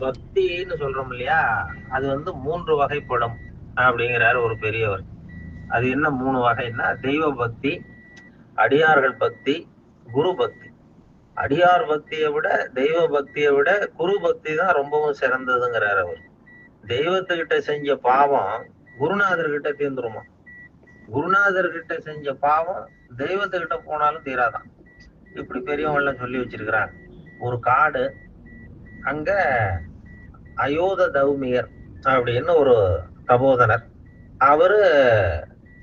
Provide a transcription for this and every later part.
பக்தின்னு சொல்றோம் இல்லையா? அது வந்து மூன்று வகைப்படும் அப்படிங்கிறாரு ஒரு பெரியவர். அது என்ன மூணு வகைன்னா தெய்வ பக்தி அடியார்கள் பக்தி குரு பக்தி. அடியார் பக்தியை விட தெய்வ பக்தியை விட குரு பக்தி தான் ரொம்பவும் சிறந்ததுங்கிறார் அவர். தெய்வத்துக்கிட்ட செஞ்ச பாவம் குருநாதர்கிட்ட தீர்ந்துருமா? குருநாதர்கிட்ட செஞ்ச பாவம் தெய்வத்துக்கிட்ட போனாலும் தீராதான். இப்படி பெரியவங்கள சொல்லி வச்சிருக்கிறாங்க. ஒரு காடு அங்க அயோத தௌமியர் அப்படின்னு ஒரு தபோதனர். அவரு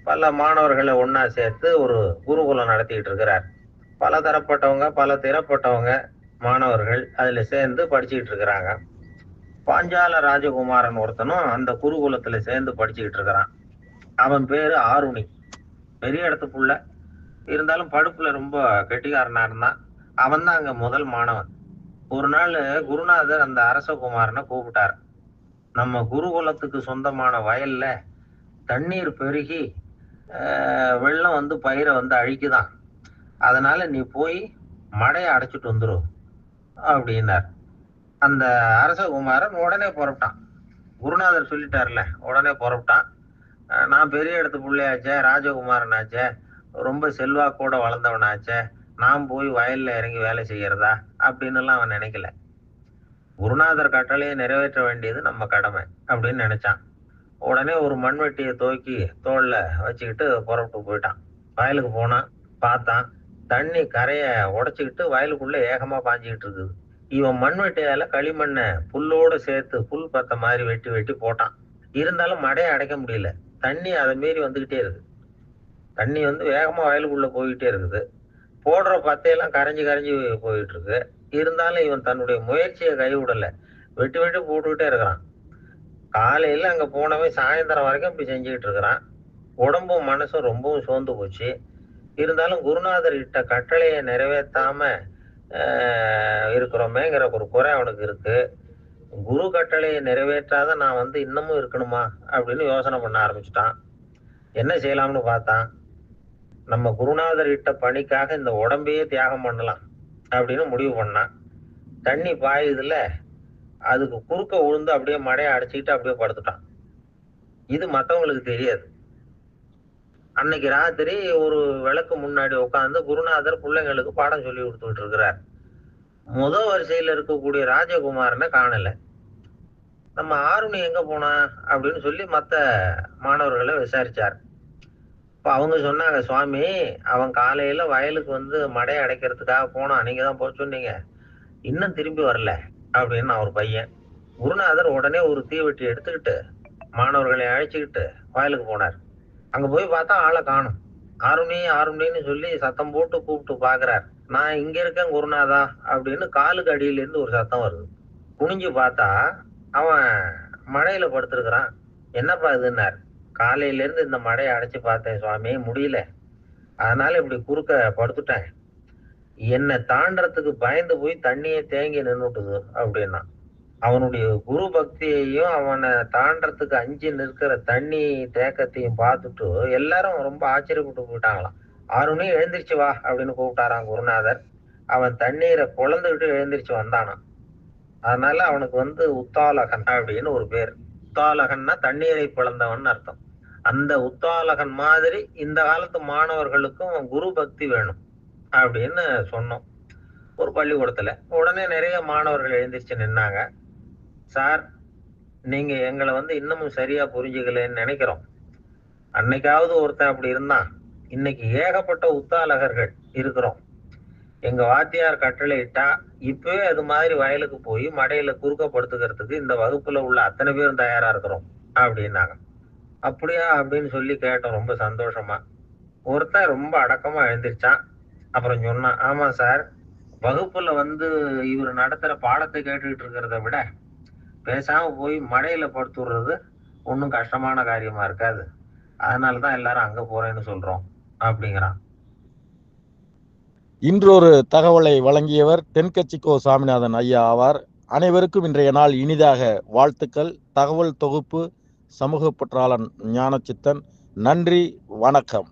பல மாணவர்களை ஒன்னா சேர்த்து ஒரு குருகுலம் நடத்திட்டு இருக்கிறார். பல தரப்பட்டவங்க பல திறப்பட்டவங்க மாணவர்கள் அதுல சேர்ந்து படிச்சுக்கிட்டு இருக்கிறாங்க. பாஞ்சால ராஜகுமாரன் ஒருத்தனும் அந்த குருகுலத்துல சேர்ந்து படிச்சுக்கிட்டு இருக்கிறான். அவன் பேரு ஆருணி. பெரிய இடத்து புள்ள. இருந்தாலும் படுப்புல ரொம்ப கெட்டிக்காரனா இருந்தான். அவன் தான் அங்க முதல் மாணவன். ஒரு நாள் குருநாதர் அந்த அரசகுமாரனை கூப்பிட்டார். நம்ம குருகுலத்துக்கு சொந்தமான வயல்ல தண்ணீர் பெருகி வெள்ளம் வந்து பயிரை வந்து அழிக்குதான். அதனால நீ போய் மடையை அடைச்சிட்டு வந்துடும் அப்படின்னார். அந்த அரசகுமாரன் உடனே புறப்பட்டான். குருநாதர் சொல்லிட்டார்ல உடனே புறப்பட்டான். நான் பெரிய இடத்து பிள்ளையாச்சே ராஜகுமாரனாச்சே ரொம்ப செல்வாக்கோட வளர்ந்தவனாச்சே நான் போய் வயல்ல இறங்கி வேலை செய்யறதா அப்படின்னு எல்லாம் அவன் நினைக்கல. குருநாதர் கட்டளையை நிறைவேற்ற வேண்டியது நம்ம கடமை அப்படின்னு நினைச்சான். உடனே ஒரு மண்வெட்டியை தூக்கி தோல்ல வச்சுக்கிட்டு புறப்பட்டு போயிட்டான். வயலுக்கு போனான் பார்த்தான். தண்ணி கரையை உடச்சிக்கிட்டு வயலுக்குள்ள ஏகமா பாஞ்சுக்கிட்டு இருக்குது. இவன் மண்வெட்டியால களிமண்ணை புல்லோட சேர்த்து புல் பத்த மாதிரி வெட்டி வெட்டி போட்டான். இருந்தாலும் மடையை அடைக்க முடியல. தண்ணி அதை மீறி வந்துகிட்டே இருக்கு தண்ணி வந்து வேகமா வயலுக்குள்ள போய்கிட்டே இருக்குது. போடுற பத்தையெல்லாம் கரைஞ்சி கரைஞ்சி போயிட்டு இருக்கு இருந்தாலும் இவன் தன்னுடைய முயற்சியை கைவிடல. வெட்டி வெட்டி போட்டுக்கிட்டே இருக்கிறான். காலையில அங்க போனவன் சாயந்தரம் வரைக்கும் இப்படி செஞ்சுக்கிட்டு இருக்கிறான். உடம்பும் மனசும் ரொம்பவும் சோர்ந்து போச்சு. இருந்தாலும் குருநாதர் இட்ட கட்டளையை நிறைவேற்றாம இருக்கிறோமேங்கிற ஒரு குறை அவனுக்கு இருக்கு. குரு கட்டளையை நிறைவேற்றாத நான் வந்து இன்னமும் இருக்கணுமா அப்படின்னு யோசனை பண்ண ஆரம்பிச்சிட்டான். என்ன செய்யலாம்னு பார்த்தான். நம்ம குருநாதர் இட்ட பணிக்காக இந்த உடம்பையே தியாகம் பண்ணலாம் அப்படின்னு முடிவு பண்ணான் தண்ணி பாயுதுல அதுக்கு குறுக்க விழுந்து அப்படியே மடையை அடைச்சிக்கிட்டு அப்படியே படுத்துட்டான். இது மத்தவங்களுக்கு தெரியாது. அன்னைக்கு ராத்திரி ஒரு விளக்கு முன்னாடி உட்காந்து குருநாதர் பிள்ளைங்களுக்கு பாடம் சொல்லி கொடுத்துட்டு இருக்கிறார். முத வரிசையில இருக்கக்கூடிய ராஜகுமாரனை காணல. நம்ம ஆருணி எங்க போனா அப்படின்னு சொல்லி மத்த மாணவர்களை விசாரிச்சார். அப்போ அவங்க சொன்னாங்க சுவாமி அவன் காலையில வயலுக்கு வந்து மடையை அடைக்கிறதுக்காக போனான். நீங்க தான் போக சொன்னீங்க. இன்னும் திரும்பி வரல அப்படின்னு அவர் பையன். குருநாதர் உடனே ஒரு தீவெட்டி எடுத்துக்கிட்டு மாணவர்களை அழைச்சிக்கிட்டு வயலுக்கு போனார். அங்க போய் பார்த்தா ஆளை காணும். ஆருணி ஆருணின்னு சொல்லி சத்தம் போட்டு கூப்பிட்டு பாக்குறார். நான் இங்க இருக்கேன் குருநாதா அப்படின்னு காலுக்கு அடியில இருந்து ஒரு சத்தம் வருது. குனிஞ்சு பார்த்தா அவன் மழையில படுத்திருக்கிறான். என்னப்பா இதுன்னார்? காலையில இருந்து இந்த மடையை அடைச்சு பார்த்தேன் சுவாமி. முடியல. அதனால இப்படி குறுக்க படுத்துட்டேன். என்னை தாண்டறதுக்கு பயந்து போய் தண்ணியே தேங்கி நின்றுட்டுது அப்படின்னா. அவனுடைய குரு பக்தியையும் அவனை தாண்டறதுக்கு அஞ்சு நிற்கிற தண்ணி தேக்கத்தையும் பார்த்துட்டு எல்லாரும் ரொம்ப ஆச்சரியப்பட்டு போயிட்டாங்களாம். ஆறுனே எழுந்திரிச்சு வா அப்படின்னு கூப்பிட்டாராம் குருநாதர். அவன் தண்ணீரை குழந்துகிட்டு எழுந்திரிச்சு வந்தானான் அதனால அவனுக்கு வந்து உத்தாலகன் அப்படின்னு ஒரு பேர். உத்தாலகன்னா தண்ணீரை பிளந்தவன் அர்த்தம். அந்த உத்தாலகன் மாதிரி இந்த காலத்து மாணவர்களுக்கும் குரு பக்தி வேணும் அப்படின்னு சொன்னோம். ஒரு பள்ளிக்கூடத்துல. உடனே நிறைய மாணவர்கள் எழுந்திரிச்சு நின்னாங்க. சார் நீங்க எங்களை வந்து இன்னமும் சரியா புரிஞ்சுக்கலன்னு நினைக்கிறோம். அன்னைக்காவது ஒருத்தன் அப்படி இருந்தான். இன்னைக்கு ஏகப்பட்ட உத்தாலகர்கள் இருக்கிறோம். எங்க வாத்தியார் கட்டளை இட்டா இப்பவே அது மாதிரி வயலுக்கு போய் மடையில குறுக்கப்படுத்துக்கிறதுக்கு இந்த வகுப்புல உள்ள அத்தனை பேரும் தயாரா இருக்கிறோம். அப்படின்னாங்க. அப்படியா அப்படின்னு சொல்லி கேட்டோம். ரொம்ப சந்தோஷமா. ஒருத்தன் ரொம்ப அடக்கமா எழுந்திருச்சான். அப்புறம் சொன்னான் ஆமா சார் வகுப்புல வந்து இவர் நடத்துற பாடத்தை கேட்டுக்கிட்டு இருக்கிறத விட பேசாம போய் மடையில படுத்துடுறது ஒன்றும் கஷ்டமான காரியமா இருக்காது. அதனாலதான் எல்லாரும் அங்க போறேன்னு சொல்றோம் அப்படிங்கிறான். இன்றொரு தகவலை வழங்கியவர் தென்கட்சிக்கோ சாமிநாதன் ஐயா ஆவார். அனைவருக்கும் இன்றைய நாள் இனிதாக வாழ்த்துக்கள். தகவல் தொகுப்பு சமூக பற்றாளன் ஞானச்சித்தன். நன்றி வணக்கம்.